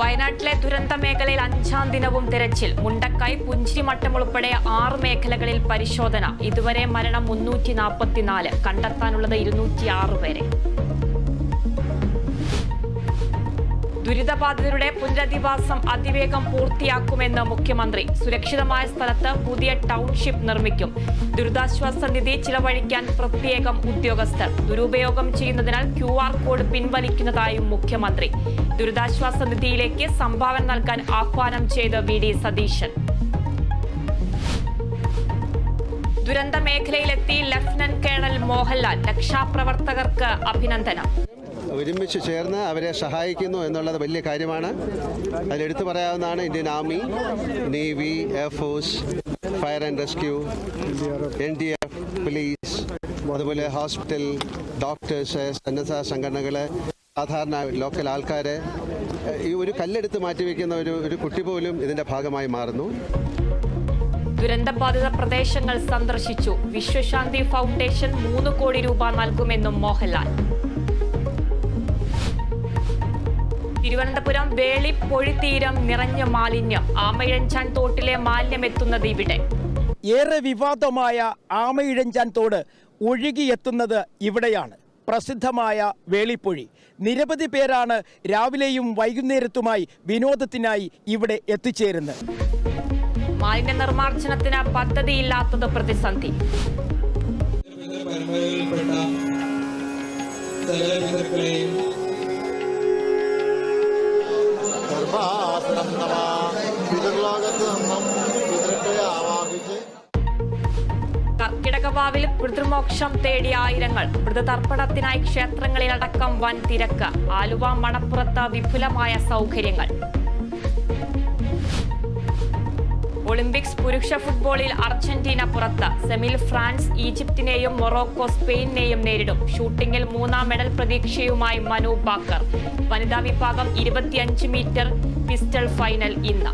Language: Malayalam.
വയനാട്ടിലെ ദുരന്ത മേഖലയിൽ അഞ്ചാം ദിനവും തിരച്ചിൽ. മുണ്ടക്കായ് പുഞ്ചിരിമട്ടം ഉൾപ്പെടെ ആറ് മേഖലകളിൽ പരിശോധന. ഇതുവരെ മരണം മുന്നൂറ്റി നാൽപ്പത്തിനാല് കണ്ടെത്താനുള്ളത് ഇരുന്നൂറ്റി ആറ് പേരെ. ദുരിതബാധിതരുടെ പുനരധിവാസം അതിവേഗം പൂർത്തിയാക്കുമെന്ന് മുഖ്യമന്ത്രി. സുരക്ഷിതമായ സ്ഥലത്ത് പുതിയ ടൗൺഷിപ്പ് നിർമ്മിക്കും. ദുരിതാശ്വാസ നിധി ചിലവഴിക്കാൻ പ്രത്യേകം ഉദ്യോഗസ്ഥർ. ദുരുപയോഗം ചെയ്യുന്നതിനാൽ ക്യു ആർ കോഡ് പിൻവലിക്കുന്നതായും മുഖ്യമന്ത്രി. ദുരിതാശ്വാസ നിധിയിലേക്ക് സംഭാവന നൽകാൻ ആഹ്വാനം ചെയ്ത് വി ഡി സതീശൻ. ദുരന്ത മേഖലയിലെത്തി ലഫ്റ്റനന്റ് കേണൽ മോഹൻലാൽ രക്ഷാപ്രവർത്തകർക്ക് അഭിനന്ദനം. ഒരുമിച്ച് ചേർന്ന് അവരെ സഹായിക്കുന്നു എന്നുള്ളത് വലിയ കാര്യമാണ്. അതിലെടുത്തു പറയാവുന്നതാണ് Indian army navy air force fire and rescue N D F police അതുപോലെ ഹോസ്പിറ്റൽ ഡോക്ടേഴ്സ് സന്നദ്ധ സംഘടനകൾ സാധാരണ ലോക്കൽ ആൾക്കാർ ഈ ഒരു കല്ലെടുത്ത് മാറ്റിവെക്കുന്ന ഒരു ഒരു കുട്ടി പോലും ഇതിന്റെ ഭാഗമായി മാറുന്നു. ദുരന്തബാധിത പ്രദേശങ്ങൾ സന്ദർശിച്ചു. വിശ്വശാന്തി ഫൗണ്ടേഷൻ മൂന്ന് കോടി രൂപ നൽകുമെന്നും മോഹൻലാൽ. തിരുവനന്തപുരം വേളി തീരം നിറഞ്ഞ മാലിന്യം. ആമയിഴഞ്ചാൻ തോട്ടിലെ മാലിന്യം എത്തുന്നത് ഇവിടെ. ഏറെ വിവാദമായ ആമയിഴഞ്ചാൻ തോട് ഒഴുകിയെത്തുന്നത് ഇവിടെയാണ്. പ്രസിദ്ധമായ വേളിപ്പൊഴി. നിരവധി പേരാണ് രാവിലെയും വൈകുന്നേരത്തുമായി വിനോദത്തിനായി ഇവിടെ എത്തിച്ചേരുന്നത്. മാലിന്യ നിർമ്മാർജനത്തിന് പദ്ധതിയില്ലാത്തത് പ്രതിസന്ധി. പിതൃലോകത്ത് നിന്നും കർക്കിടകവാവിൽ പിതൃമോക്ഷം തേടിയ ആയിരങ്ങൾ മൃതതർപ്പണത്തിനായി ക്ഷേത്രങ്ങളിലടക്കം വൻ തിരക്ക്. ആലുവ മണപ്പുറത്ത് വിപുലമായ സൗകര്യങ്ങൾ. ഒളിമ്പിക്സ് പുരുഷ ഫുട്ബോളിൽ അർജന്റീന പുറത്ത്. സെമിൽ ഫ്രാൻസ് ഈജിപ്തിനെയും മൊറോക്കോ സ്പെയിനിനെയും നേരിടും. ഷൂട്ടിംഗിൽ മൂന്നാം മെഡൽ പ്രതീക്ഷയുമായി മനു ബാക്കർ. വനിതാ വിഭാഗം ഇരുപത്തിയഞ്ച് മീറ്റർ പിസ്റ്റൾ ഫൈനൽ ഇന്ന്.